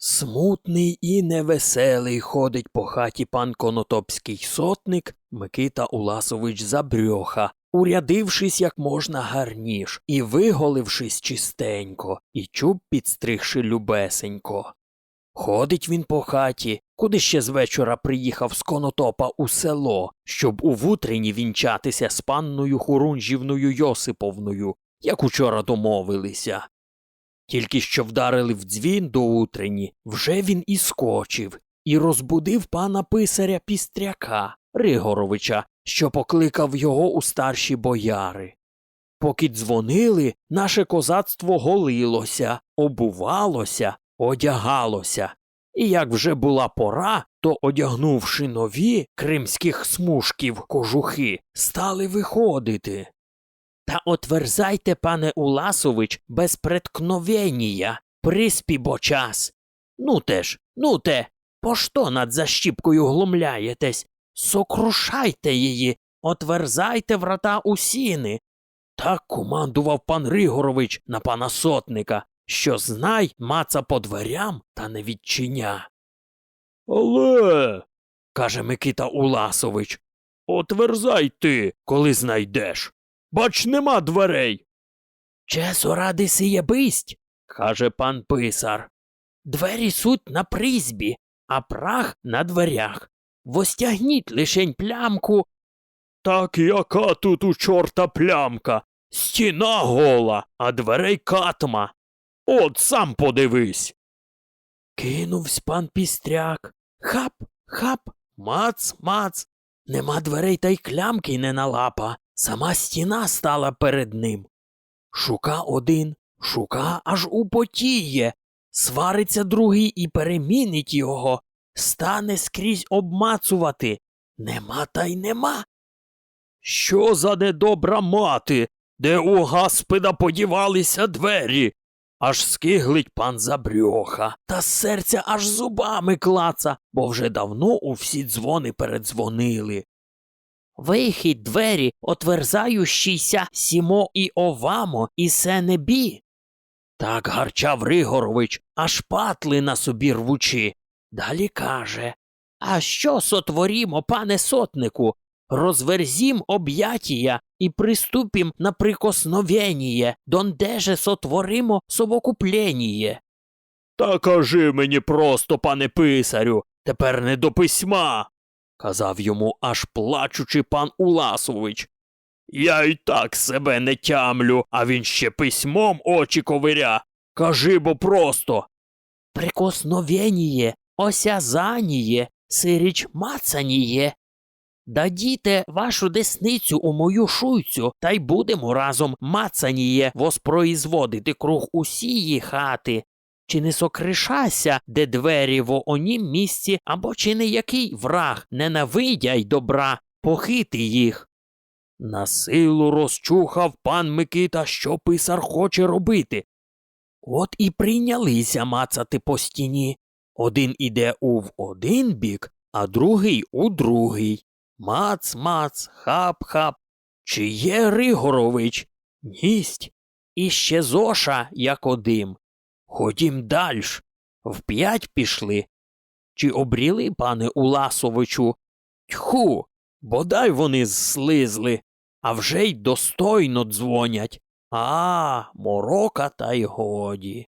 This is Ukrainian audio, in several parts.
Смутний і невеселий ходить по хаті пан конотопський сотник Микита Уласович Забрьоха, урядившись як можна гарніш, і виголившись чистенько, і чуб підстригши любесенько. Ходить він по хаті, куди ще з вечора приїхав з конотопа у село, щоб у вутрині вінчатися з панною Хурунжівною Йосиповною, як учора домовилися. Тільки що вдарили в дзвін до утрені, вже він і скочив, і розбудив пана писаря Пістряка Ригоровича, що покликав його у старші бояри. Поки дзвонили, наше козацтво голилося, обувалося, одягалося. І як вже була пора, то, одягнувши нові кримських смужків кожухи, стали виходити. Та отверзайте, пане Уласович, без преткновенія, приспі бо час. Ну те ж, ну те, пошто над защіпкою глумляєтесь? Сокрушайте її, отверзайте врата у сіни. Так командував пан Ригорович на пана сотника, що знай маца по дверям та не відчиня. Але, каже Микита Уласович, отверзай ти, коли знайдеш. Бач, нема дверей. Чесо ради сіє бисть, каже пан писар. Двері суть на призбі, а прах на дверях. Востягніть лишень плямку. Так яка тут у чорта плямка? Стіна гола, а дверей катма. От сам подивись. Кинувсь пан пістряк. Хап, хап, мац, мац. Нема дверей та й клямки не налапа. Сама стіна стала перед ним. Шука один, шука аж употіє. Свариться другий і перемінить його, стане скрізь обмацувати. Нема та й нема. Що за недобра мати? Де у гаспида подівалися двері? Аж скиглить пан забрьоха, та серця аж зубами клаца, бо вже давно у всі дзвони передзвонили. Вихід двері, отверзающийся сімо і овамо, і се не бі. Так гарчав Ригорович, аж патли на собі рвучи. Далі каже А що сотворімо, пане сотнику? Розверзім об'ятія і приступім на прикосновеніє, дондеже сотворимо совокупленіє. Та кажи мені просто, пане писарю, тепер не до письма, казав йому аж плачучи пан Уласович. Я й так себе не тямлю, а він ще письмом очі ковиря. Кажи бо просто. Прикосновеніє, осязаніє, сиріч мацаніє. Дадіте вашу десницю у мою шуйцю, та й будемо разом мацаніє воспроізводити круг усії хати. Чи не сокришася, де двері в онім місці, або чи не який враг ненавидяй добра, похити їх. На силу розчухав пан Микита, що писар хоче робити. От і прийнялися мацати по стіні. Один іде у в один бік, а другий у другий. Мац, мац, хап-хап. Чи є Ригорович? Ність. І ще Зоша, як одим. Ходім дальш. Вп'ять пішли. Чи обріли, пане Уласовичу? Тьху, бодай вони зслизли, а вже й достойно дзвонять. А, морока та й годі.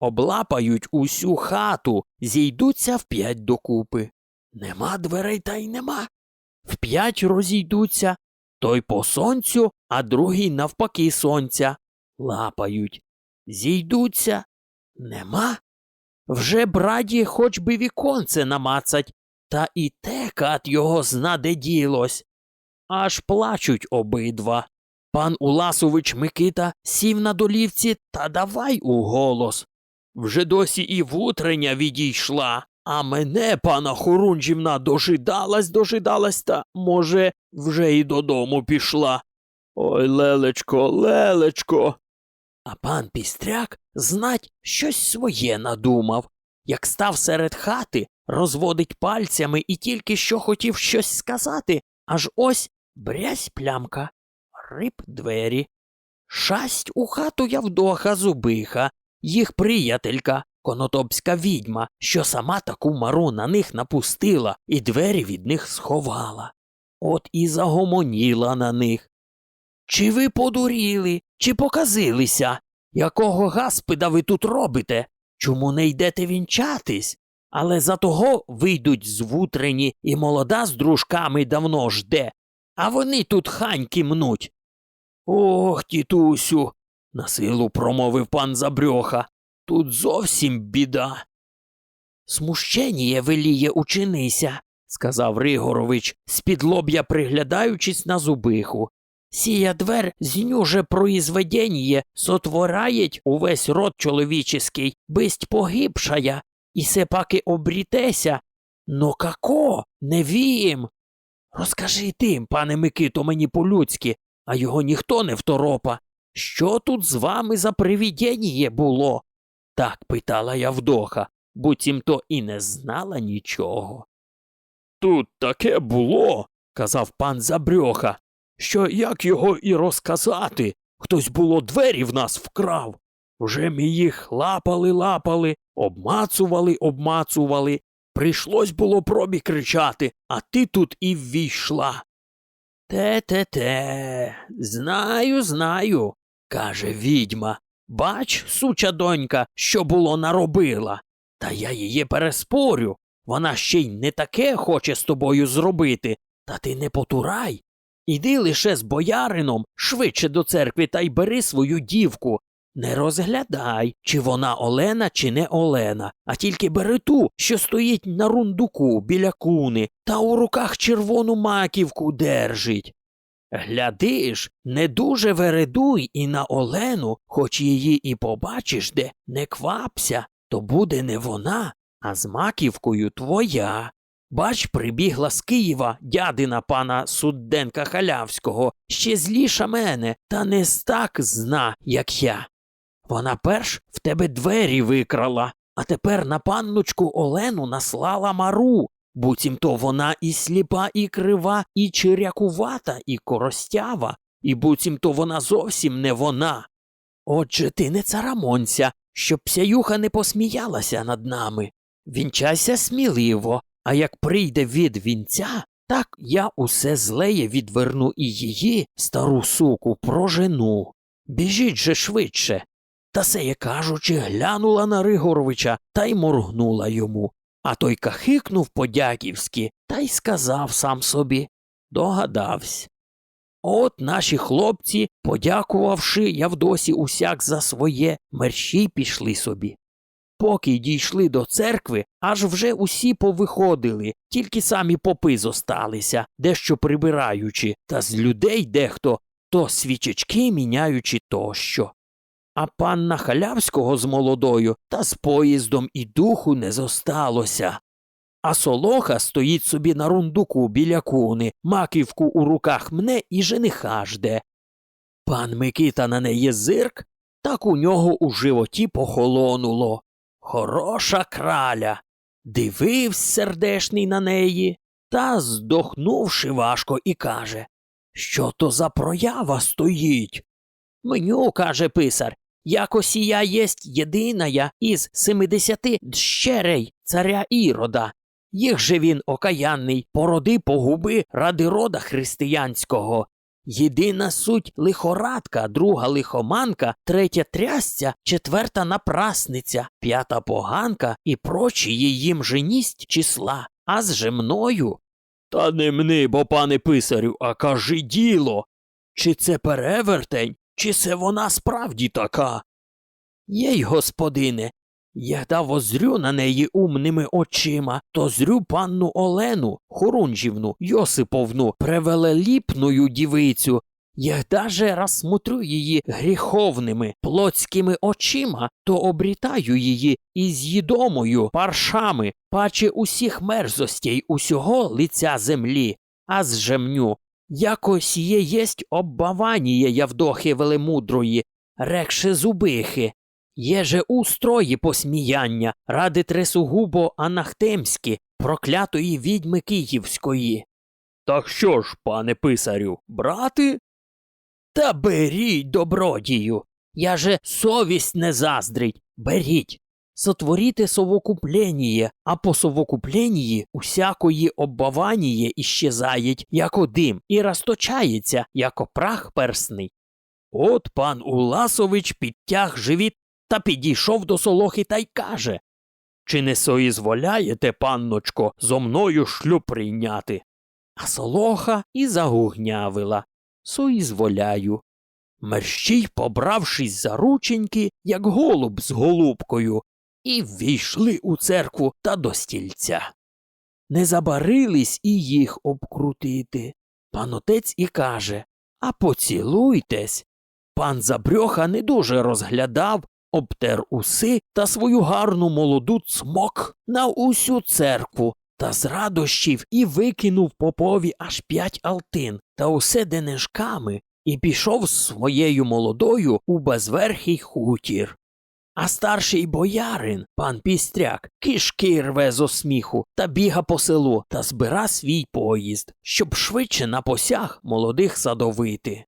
Облапають усю хату, зійдуться вп'ять докупи. Нема дверей та й нема. Вп'ять розійдуться, той по сонцю, а другий навпаки сонця. Лапають. Зійдуться. Нема. Вже браді хоч би віконце намацать, та і те кат його знаде ділось. Аж плачуть обидва. Пан Уласович Микита сів на долівці та давай у голос. Вже досі і вутрення відійшла, а мене, пана Хорунжівна, дожидалась, дожидалась та, може, вже і додому пішла. Ой, лелечко, лелечко. А пан Пістряк, знать, щось своє надумав. Як став серед хати, розводить пальцями і тільки що хотів щось сказати, аж ось брязь плямка, риб двері. Шасть у хату Явдоха Зубиха, їх приятелька, конотопська відьма, що сама таку мару на них напустила і двері від них сховала. От і загомоніла на них. Чи ви подуріли, чи показилися? Якого гаспида ви тут робите? Чому не йдете вінчатись? Але за того вийдуть звутрені, і молода з дружками давно жде, а вони тут ханьки мнуть. Ох, тітусю, насилу промовив пан Забрьоха. Тут зовсім біда. Смущеніє веліє учинися, сказав Ригорович, з-під лоб'я приглядаючись на зубиху. Сія двер знюже произведеніє сотвораєть увесь род чоловіческий, бисть погибшая, і се паки обрітеся. Но како? Не вім. Розкажи тим, пане Микито, мені по-людськи, а його ніхто не второпа. Що тут з вами за привідєніє було? Так питала Явдоха, буцімто і не знала нічого. Тут таке було, казав пан Забрьоха, що як його і розказати, хтось було двері в нас вкрав. Вже ми їх лапали, лапали, обмацували, обмацували. Прийшлось було пробі кричати, а ти тут і ввійшла. Те те те, знаю, знаю, каже відьма. Бач, суча донька, що було наробила. Та я її переспорю. Вона ще й не таке хоче з тобою зробити, та ти не потурай. Іди лише з боярином швидше до церкви та й бери свою дівку. Не розглядай, чи вона Олена, чи не Олена, а тільки бери ту, що стоїть на рундуку біля куни, та у руках червону маківку держить. Глядиш, не дуже вередуй і на Олену, хоч її і побачиш де, не квапся, то буде не вона, а з маківкою твоя. Бач, прибігла з Києва дядина пана Судденка Халявського, ще зліша мене, та не стак зна, як я. Вона перш в тебе двері викрала, а тепер на панночку Олену наслала мару. Буцімто вона і сліпа, і крива, і чирякувата, і коростява, і буцімто вона зовсім не вона. Отже, ти не царамонься, щоб псяюха не посміялася над нами. Вінчайся сміливо, а як прийде від вінця, так я усе злеє відверну і її, стару суку, прожену. Біжіть же швидше. Та сеє кажучи, глянула на Ригоровича та й моргнула йому. А той кахикнув по-дяківськи та й сказав сам собі догадавсь. От наші хлопці, подякувавши Явдосі усяк за своє, мерщій пішли собі. Поки дійшли до церкви, аж вже усі повиходили, тільки самі попи зосталися, дещо прибираючи, та з людей дехто то свічечки міняючи тощо. А панна Халявського з молодою та з поїздом і духу не зосталося. А солоха стоїть собі на рундуку біля куни, маківку у руках мне і жениха жде. Пан Микита на неї зирк, так у нього у животі похолонуло. Хороша краля. Дививсь сердешний на неї, та, здохнувши важко, і каже Що то за проява стоїть? Меню, каже писар, якось я єсть єдиная із семидесяти дщерей царя Ірода. Їх же він окаянний, породи погуби ради рода християнського. Єдина суть лихорадка, друга лихоманка, третя трясця, четверта напрасниця, п'ята поганка і прочі їм женість числа, а з же мною. Та не мни, бо пане писарю, а кажи діло. Чи це перевертень, чи це вона справді така? Єй, господине, я возрю на неї умними очима, то зрю панну Олену, Хорунжівну, Йосиповну, превелеліпною дівицю. Я даже раз смотрю її гріховними, плотськими очима, то обрітаю її із їдомою паршами, паче усіх мерзостей усього лиця землі, а зжемню. Якось є єсть оббаваніє Явдохи Велемудрої, рекше зубихи. Є же устрої посміяння ради тресугубо анахтемські, проклятої відьми Київської. Так що ж, пане писарю, брати? Та беріть, добродію. Я же совість не заздрить. Беріть. Сотворіте совокупленіє, а по совокупленії усякої оббаваніє іщезаєть, яко дим, і розточається, яко прах персний. От пан Уласович підтяг живіт та підійшов до солохи та й каже Чи не соїзволяєте, панночко, зо мною шлюб прийняти? А солоха і загугнявила Соїзволяю. Мерщій, побравшись за рученьки, як голуб з голубкою, і ввійшли у церкву та до стільця. Не забарились і їх обкрутити. Пан отець і каже А поцілуйтесь. Пан Забрьоха не дуже розглядав, обтер уси та свою гарну молоду цмок на усю церкву та з радощів і викинув попові аж п'ять алтин та усе денежками і пішов з своєю молодою у безверхий хутір. А старший боярин, пан Пістряк, кишки рве зо сміху та біга по селу та збира свій поїзд, щоб швидше на посяг молодих садовити.